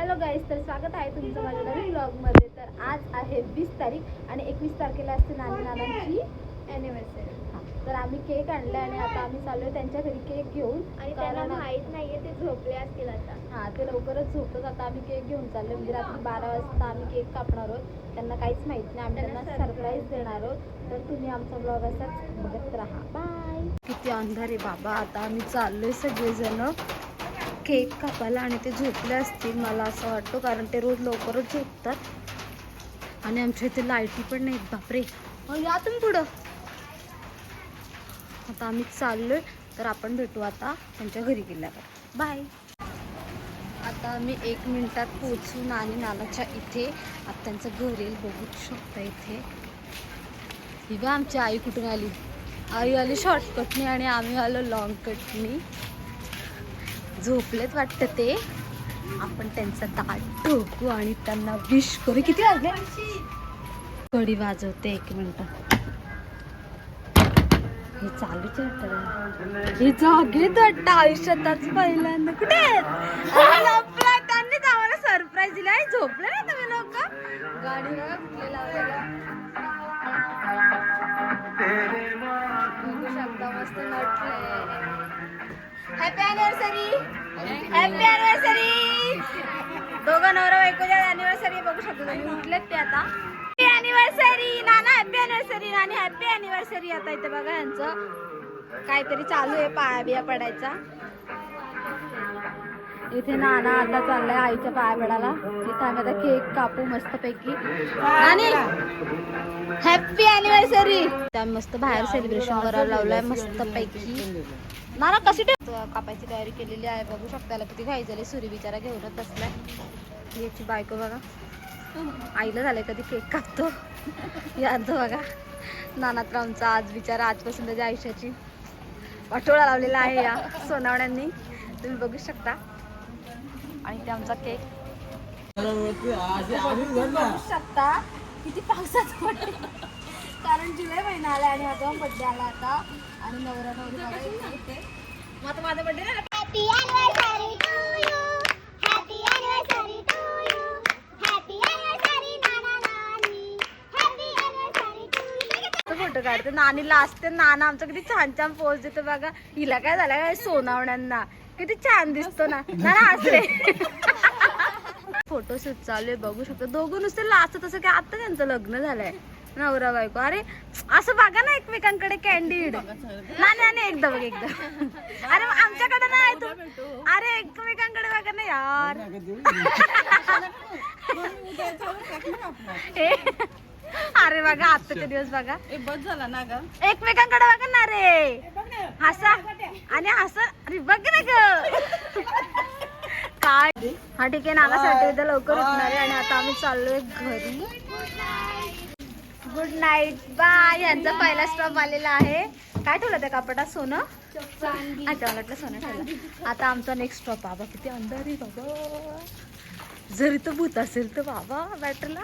Hello guys तर स्वागत आहे तुमचं माझ्या नवीन ब्लॉगमध्ये तर आज आहे वीस तारीख आणि एकवीस तारखेला असते नानी नानांची अॅनिव्हर्सरी तर आम्ही केक आणला आणि आता आम्ही चाललोय त्यांच्या घरी केक घेऊन. आणि त्यांना माहीत नाहीये ते झोपले असतील आता. हा ते लवकरच झोपतात. आता आम्ही केक घेऊन चाललो म्हणजे रात्री बारा वाजता आम्ही केक कापणार आहोत. त्यांना काहीच माहीत नाही. आम्ही त्यांना त्यांना सरप्राईज देणार आहोत. तर तुम्ही आमचा ब्लॉग असाच बघत राहा. बाय किती अंधार आहे बाबा. आता आम्ही चाललोय सगळेजण. केक कापायला आणि ते झोपले असतील मला असं वाटतं कारण ते रोज लवकरच झोपतात. आणि आमच्या इथे लाईटी पण नाहीत बापरे. या तुम्ही पुढं. आता आम्ही चाललोय तर आपण भेटू आता त्यांच्या घरी गेल्यावर. बाय आता आम्ही एक मिनटात पोचू नानी नानाच्या इथे आता त्यांचं घर येईल बघू शकता इथे. ही आमची आई कुठून आली. आई आली शॉर्टकटनी आणि आम्ही आलो लॉंग कटनी झोपलेत वाटतं ते. आपण त्यांचा दाट ठोकू आणि त्यांना विश करू. किती वाजले? कडी वाजवते एक मिनिट. हे चालूच वाटत हे जागेत वाटतं आयुष्यातच पहिल्यांदा. कुठे त्यांनीच आम्हाला सरप्राईज दिला आहे. झोपले ना तुम्ही लोक? गाडी हॅपी अॅनिव्हर्सरी हॅपी अॅनिव्हर्सरी दोघं नवरा बायकोच्या अॅनिव्हर्सरी बघू शकतो तुम्ही. उठलेत ते आता. हॅपी अॅनिव्हर्सरी नाना. हॅपी अॅनिव्हर्सरी नानी. हॅपी अॅनिव्हर्सरी आता इथे बघा यांचं. काहीतरी चालू आहे पाया बिया पडायचा. इथे नाना आता चाललाय आईच्या पाया पडायला तिथे आम्ही आता केक कापू मस्त पैकी आणि हॅपी अॅनिव्हर्सरी त्या मस्त बाहेर सेलिब्रेशन करायला लावलंय मस्त पैकी नाना कशी कापायची तयारी केलेली आहे. बघू शकता याला किती घाई झाली सुरी बिचारा घेऊनच बसलाय याची बायको बघा. आईला झालंय कधी केक कापतो. यांचं बघा. नानातरावचा आज बिचारा आजपासून त्याच्या आयुष्याची वाटोळा लावलेला आहे या सोनावण्यांनी. तुम्ही बघू शकता. आणि ते आमचा केक बघू शकता किती पावसाचं पडते कारण जुलै महिना आला आणि अगं बड्डे आला आता. आणि नवरा नवरी बघा इथे इथे. मग आता माझा ना happy anniversary to you happy anniversary to you happy anniversary Nana Nani happy anniversary to you photo काढते. नानीला असते नाना आमचा किती छान छान पोज देतो बघा. हिला काय झालं? काय सोनावण्यांना. किती छान दिसतो ना. नाना हसरे फोटो शूट चालू आहे. बघू शकतो. दोघं नुसते लास्ट तसं काय आता त्यांचं लग्न झालंय. नवरा बायको. अरे असं बघा ना एकमेकांकडे कॅन्डिड नाही नाही एकदा बघ एकदा. अरे आमच्याकडे नाही तू अरे एकमेकांकडे बघा ना यार. हे. अरे बघा आत्ताचे दिवस बघा. बस झाला ना ग. एकमेकांकडे बघा ना रे. हसा. आणि हसा. अरे बघ ना ग. काय? हा ठीक आहे नानासाठी उद्या लवकर उठणार आहे आणि आता आम्ही चाललोय घरी. Good night bye. यांचा पहिला स्टॉप आलेला आहे. काय ठेवलं त्या कपाटात सोनं? अच्छा मला वाटलं सोनं ठेवलं. आता आमचा नेक्स्ट स्टॉप बाबा किती अंधार आहे बाबा. जरी तो भूत असेल तर बाबा बॅटरला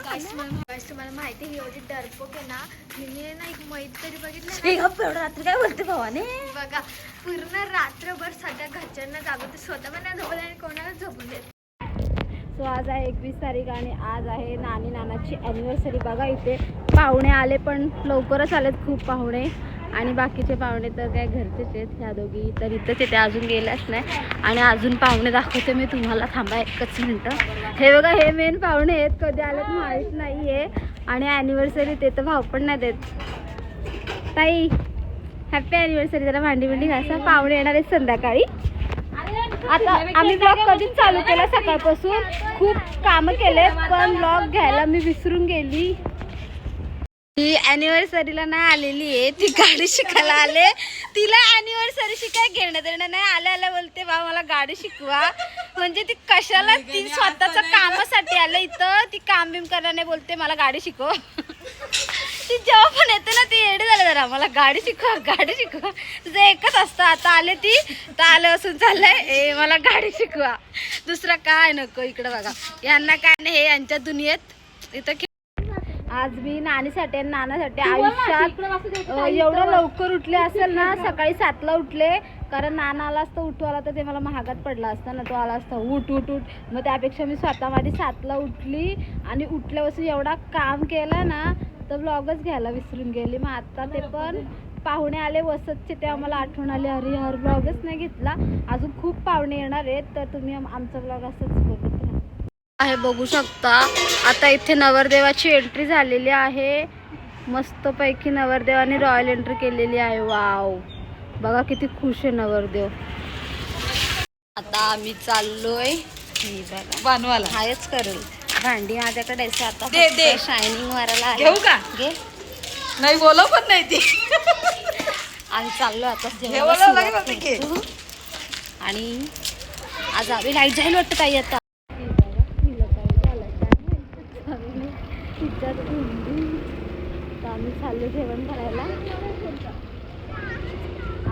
तुम्हाला माहिती ही एवढी डरपोक आहे ना. हिने ना एक मैत तरी बघितलं रात्री काय बोलते भावाने? बघा पूर्ण रात्रभर सगळ्या घरच्यांना जागवते. स्वतः पण नाही झोपत आणि कोणाला झोपून देत सो आज आहे एकवीस तारीख आणि आज आहे नानी नानाची ॲनिव्हर्सरी बघा इथे पाहुणे आले पण लवकरच आलेत खूप पाहुणे. आणि बाकीचे पाहुणे तर काय घरचेच आहेत ह्या दोघी तर इथंच येते अजून गेल्याच नाही. आणि अजून पाहुणे दाखवते मी तुम्हाला थांबा एकच मिनटं. हे बघा हे मेन पाहुणे आहेत कधी आलेत माहीत नाही आहे आणि ॲनिव्हर्सरी ते तर भाव पण नाही देत. ताई हॅपी ॲनिव्हर्सरी जरा भांडी बिंडी घासा. पाहुणे येणार आहेत संध्याकाळी. आता आम्ही ब्लॉग कधीच चालू केला सकाळपासून. खूप कामं केले पण ब्लॉग घ्यायला मी विसरून गेली. ती अॅनिव्हर्सरीला नाही आलेली आहे ती गाडी शिकायला आले. तिला अॅनिव्हर्सरी शिकाय घेणं देणं नाही आल्या आल्या बोलते बा मला गाडी शिकवा. म्हणजे ती कशाला ती स्वतःच्या कामासाठी आलं इथं ती काम बिम करायला नाही बोलते मला गाडी शिकव. ती जेव्हा पण येते ना ती येडे झालं जरा. मला गाडी शिकवा गाडी शिकवा. तुझं एकच असतं. आता आले ती तर आलं असून चाललंय. ए मला गाडी शिकवा. दुसरं काय नको इकडं बघा. यांना काय नाही हे यांच्या दुनियेत. इथं आज मी नानीसाठी आणि नानासाठी आयुष्यात एवढं लवकर उठले असेल ना सकाळी सातला उठले. कारण नाना आला असता उठू आला तर ते मला महागात पडला असता ना तो आला असता. उठ उठ उठ. मग त्यापेक्षा मी स्वतः माझी सातला उठली आणि उठल्यापासून एवढा काम केलं ना तर ब्लॉगच घ्यायला विसरून गेली. मग आता ते पण पाहुणे आले वसतचे तेव्हा मला आठवण आली अरे यार ब्लॉगच नाही घेतला. अजून खूप पाहुणे येणार आहेत तर तुम्ही आम- आमचा ब्लॉग असंच बघत राहा. आहे बघू शकता. आता इथे नवरदेवाची एंट्री झालेली आहे. मस्तपैकी नवरदेवाने रॉयल एंट्री केलेली आहे. वाव बघा किती खुश आहे नवरदेव. आता आम्ही चाललोय. बानवाला हायच करेल. भांडी माझ्याकडे आता दे, दे. शायनिंग मारायला आहे. घेऊ का? घे नाही बोलव पण नाही ती आम्ही चाललो आता हे जेवायला बोलावं लागेल सुरुवात होतं की. करतो. आणि आज आम्ही लाइट जाईल वाटतं ताई आता आम्ही चाललो जेवण करायला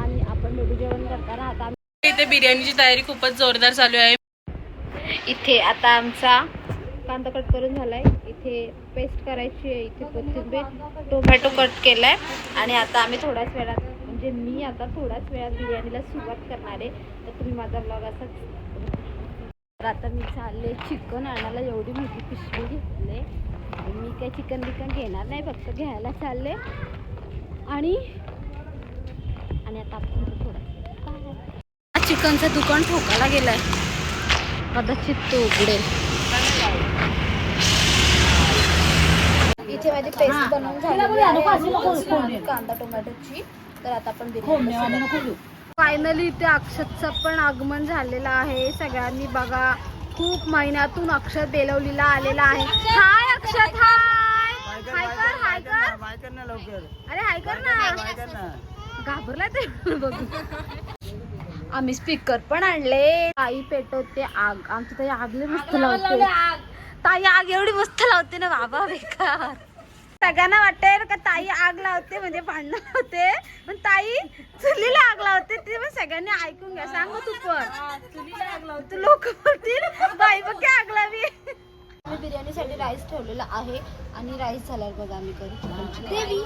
आणि आपण बेबी जेवण करताना आता आम्ही इथे बिर्याणीची तयारी खूपच जोरदार चालू आहे इथे आता आमचा कांदा कट करून झालाय. इथे पेस्ट करायची आहे इथे कोथिंबीर. टोमॅटो कट केलाय. आणि आता आम्ही थोड्याच वेळात म्हणजे मी आता थोड्याच वेळात बिर्याणीला सुरुवात करणार आहे. तर तुम्ही माझा ब्लॉग असाच तर आता मी चालले चिकन आणायला एवढी मोठी पिशवी घेतले मी काही चिकन बिकन घेणार नाही फक्त घ्यायला चालले. आणि आणि आता आपण थोडं चिकनचं दुकान ठोकायला गेलाय. कदाचित तो उघडेल. इथे माझी पेस्ट बनवून आहे कांदा टोमॅटोची. तर आता आपण फायनली इथे अक्षतचं पण आगमन झालेलं आहे. सगळ्यांनी बघा खूप महिन्यातून अक्षत बेलवलीला आलेला आहे. हाय अक्षत! हाय! हाय कर हाय कर. अरे हाय कर ना. घाबरला ते. बघू आम्ही स्पीकर पण आणले. ताई पेटवते आग. आमची ताई आगले मस्त लावते. ताई आग एवढी मस्त लावते ना बाबा बेकार. सगळ्यांना वाटतंय का ताई आग लावते म्हणजे भांडणं होते. पण ताई चुलीला आग लावते ते पण सगळ्यांनी ऐकून घ्या. सांग तू पण. तू लोक बोलतील बाई बघ काय आग लावी? मी बिर्याणीसाठी राईस ठेवलेला आहे आणि राईस झाल्यावर बघा आम्ही करू. देवी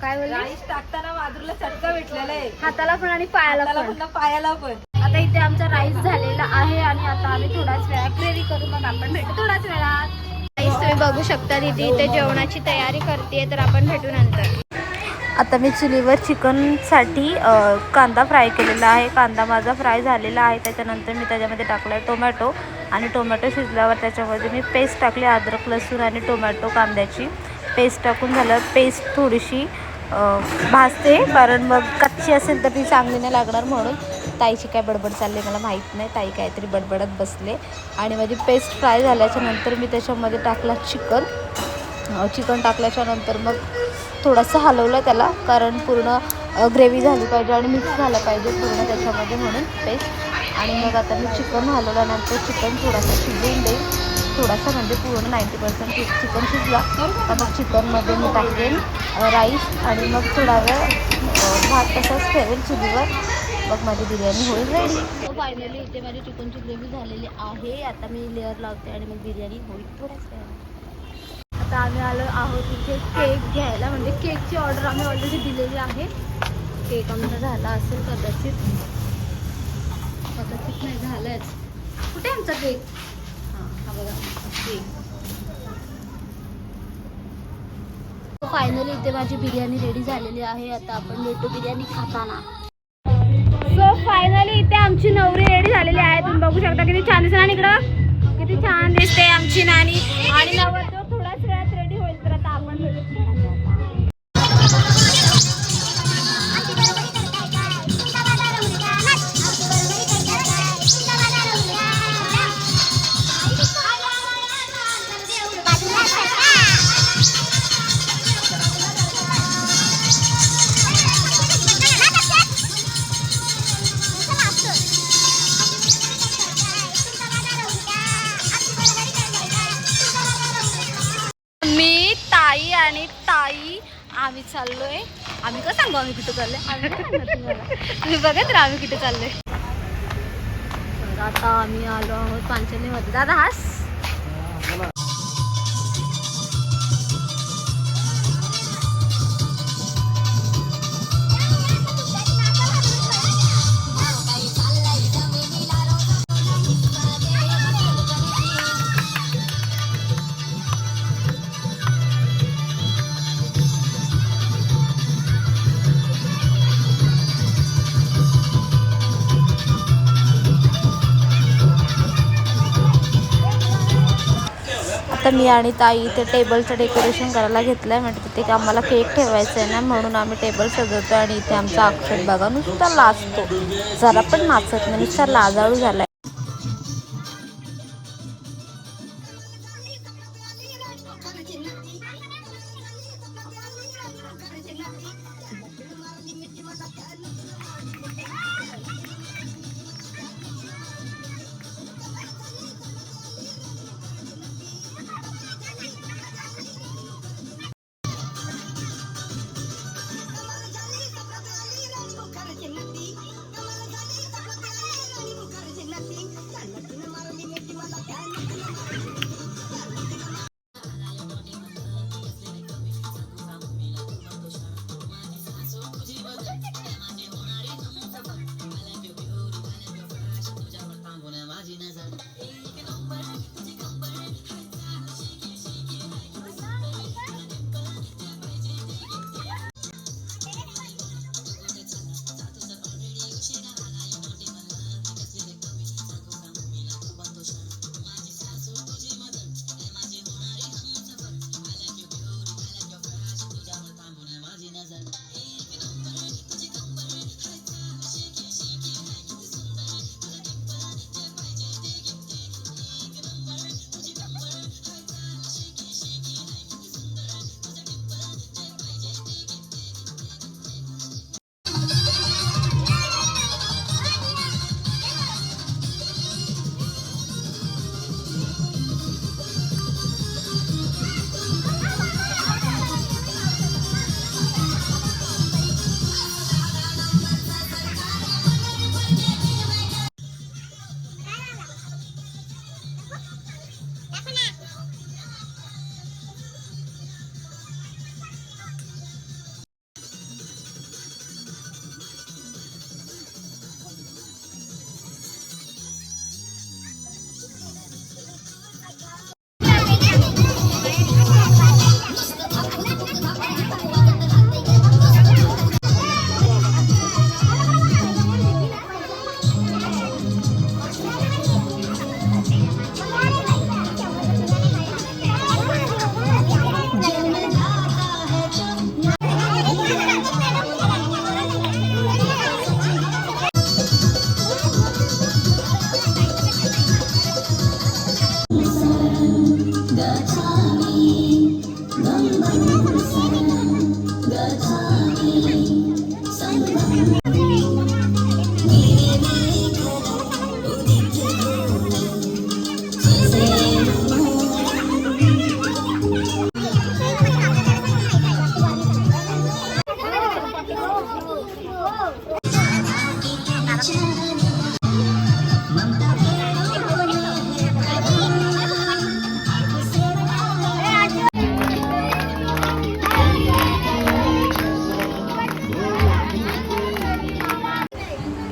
काय राईस टाकताना माधुरला चटका भेटलेला आहे. हाताला पण आणि पायाला पण पायाला पण. इथे आमचा राईस झालेला आहे आणि आता आम्ही थोडाच वेळा ग्रेव्ही करू मग आपण भेटू थोडाच वेळात. राईस तुम्ही बघू शकता दीदी इथे जेवणाची तयारी करते तर आपण भेटू नंतर. आता मी चुलीवर चिकनसाठी कांदा फ्राय केलेला आहे. कांदा माझा फ्राय झालेला आहे. त्याच्यानंतर मी त्याच्यामध्ये टाकला आहे टोमॅटो आणि टोमॅटो शिजल्यावर त्याच्यामध्ये मी पेस्ट टाकली अद्रक लसूण आणि टोमॅटो कांद्याची. पेस्ट टाकून झाल्यावर पेस्ट थोडीशी भाजते. कारण मग कच्ची असेल तर ती चांगली नाही लागणार म्हणून. ताईची काय बडबड चालली मला माहीत नाही. ताई काहीतरी बडबडत बसले. आणि माझी पेस्ट फ्राय झाल्याच्यानंतर मी त्याच्यामध्ये टाकला चिकन चिकन टाकल्याच्या नंतर मग थोडंसं हलवलं त्याला कारण पूर्ण ग्रेव्ही झाली पाहिजे आणि मिक्स झालं पाहिजे पूर्ण त्याच्यामध्ये म्हणून पेस्ट आणि मग आता मी चिकन हलवल्यानंतर चिकन थोडासा शिजवून देईन. थोडासा म्हणजे पूर्ण नाईंटी पर्सेंट चिकन शिजला. तर मग चिकनमध्ये मी टाकेन राईस आणि मग थोडा वेळ भात तसाच ठेवेल चुलीवर. मग माझी बिर्याणी होईल रेडी फायनली हो, इथे माझी चिकनची ग्रेव्ही झालेली आहे. आता मी लेअर लावते आणि मग बिर्याणी होईल थोड्याच आता आम्ही आलो आहोत इथे केक घ्यायला. म्हणजे केकची ऑर्डर आम्ही ऑलरेडी दिलेली आहे. केक आमचा झाला असेल कदाचित. कदाचित नाही झालंच. कुठे आहे आमचा केक हां हा बघा केक फायनली इथे माझी बिर्याणी रेडी झालेली आहे. आता आपण भेटू बिर्याणी खाताना. फायनली इथे आमची नवरी रेडी झालेली आहे. तुम्ही बघू शकता किती छान दिसते आणि इकडं? किती छान दिसते आमची नानी. आणि नवर कुठे चाललोय. तुम्ही बघत राहा आम्ही कुठे चाललोय. आता आम्ही आलो आहोत पांचवलीमध्ये दादा हास. आता मी आणि ताई इथे टेबलचं डेकोरेशन करायला घेतलं आहे म्हणजे तिथे आम्हाला केक ठेवायचा आहे ना म्हणून आम्ही टेबल सजवतो आणि इथे आमचा अक्षर बघा नुसता लाजतो. जरा पण नाचत नाही नुसता लाजाळू झालाय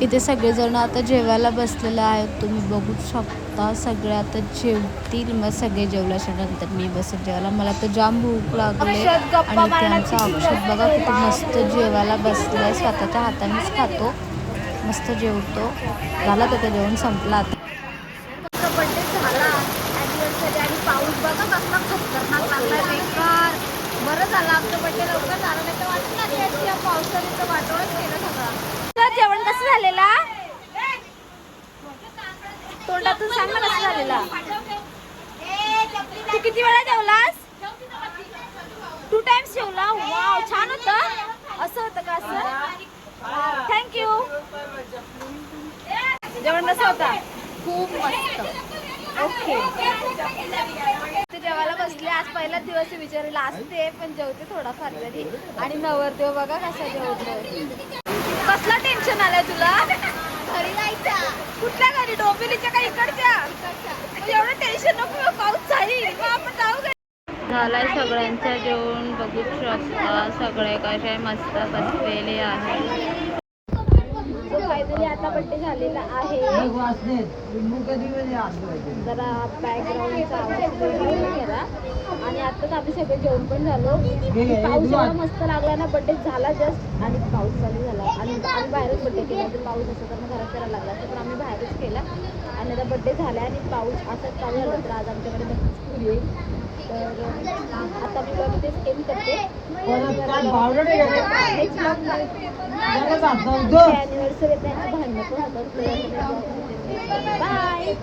इथे सगळेजण आता जेवायला बसलेले आहेत. तुम्ही बघू शकता सगळे आता जेवतील. मग सगळे जेवल्याच्या नंतर मी बसेल जेवायला. मला तर जाम भूक लागले आणि आमचा अक्षर बघा किती मस्त जेवायला बसलाय. स्वतःच्या हातानेच खातो. मस्त जेवतो. झाला त्याचं जेवण? संपला आता. बरं झालं आमचं बर्थडे लवकर झालं नाही तर वाटत नाही? याची या पावसाने वाटोळच केलं सगळं तुझं जेवण कसं झालेला तोंडातून सांग ना कसं झालेला. तू किती वेळा जेवलास? टू टाइम्स जेवला? वाव छान होतं. असं होतं का असं? थँक्यू जेवण कसं होता. खूप मस्त. ओके ते जेवायला बसले. आज पहिलाच दिवस विचारला असते पण जेवते थोडाफार तरी. आणि नवरदेव बघा कसा जेवतो कसला टेन्शन आलाय तुला? घरी जायचा. कुठल्या घरी? डोंबिवलीच्या का इकडच्या? एवढं टेन्शन नको पाऊस जाईल. मग आपण जाऊ. झालाय सगळ्यांचा जेवण बघू शकता सगळे कसे मस्त बसलेले आहेत. ऍक्च्युली आता बड्डे झालेला आहे. जरा बॅकग्राऊंडचा आवाज आताच आम्ही सगळे जेवण पण झालो. पाऊस एवढा मस्त लागला ना बड्डे झाला जस्ट आणि पाऊस चालू झाला. आणि आम्ही बाहेरच बड्डे केला. जर पाऊस असं तर मग घरात करायला लागला पण आम्ही बाहेरच केला. आणि आता बड्डे झाला आणि पाऊस असाच चालू झाला तर आज आमच्याकडे नक्कीच पूर येईल. तर आता मी ब्लॉग इथेच एंड करते. नेक्स्ट ब्लॉग अॅनिव्हर्सरी त्यांची भांडणं पण होतात. बाय